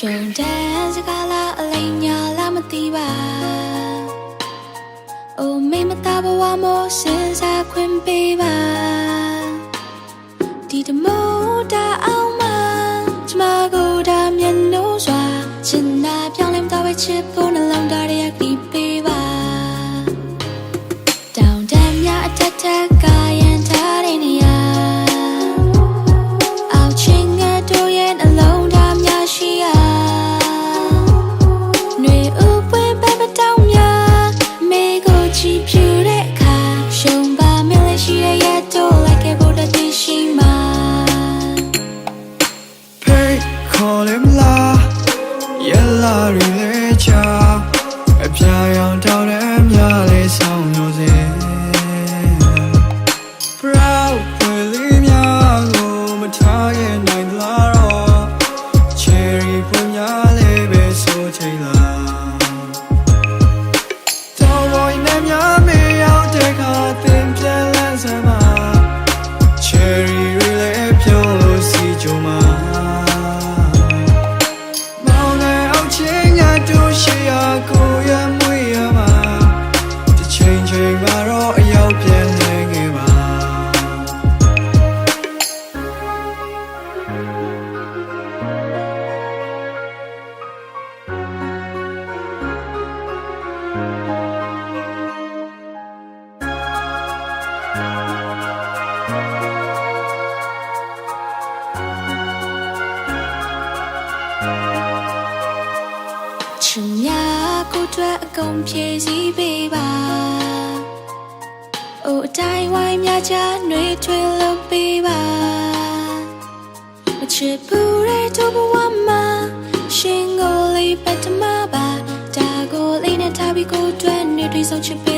ရှုံတန်းစကားလားအလိမ်ညာလားမသိပါအိုမိမသားဘဝမောစဉ်းစားခွင့်ပေးပါဒီတမိုးတာအောင်မကျမကိုဒါမျက်နှိုးစွာချင်နာပြောင်းလဲမတော့ပဲချစ်ဖို့နှ ခေါ်လေမလားရလာရီလေချာအပြာရောင်တောင်းတဲ့မြလေးဆောင် တော့အရောက်ပြန်လဲခဲ့ပါချင်များကိုအတွက်အကုန်ဖြည့်စည်းပေးပါ အိုအတိုင်းဝိုင်းများချနှွေထွေးလို့ပေးပါမချစ်ဘူးတဲ့တို့ဘဝမှာရှင်ကိုလေးပတ်တမပါဒါကိုလေးနဲ့ထားပြီးကိုအတွက်နေတွေ့ဆုံးချစ်ပေးလဲပါ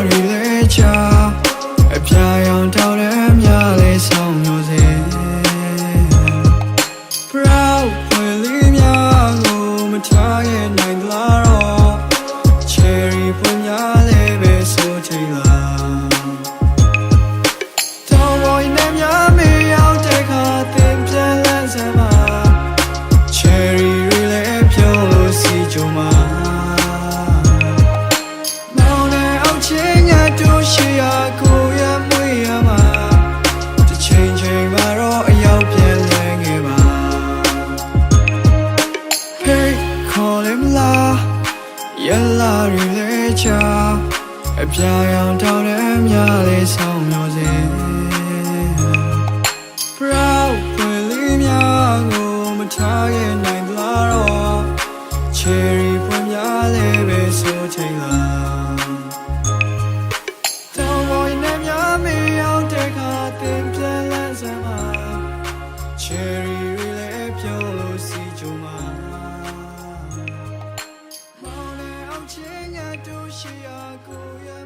ရလာ ရှိရာကိုရမွေရမှာတစ်ချိန်ချိန်မှာတော့အရောက်ပြန်လဲခဲ့ပါ Hey call him la ရလာရီလေချာအပြာရောင်တောင်းတဲ့မြလေးဆောင်လို့စေ Proud ဝေလေးများကိုမထားရဲ့နိုင်သလားတော့ Cherry 都需要孤勇。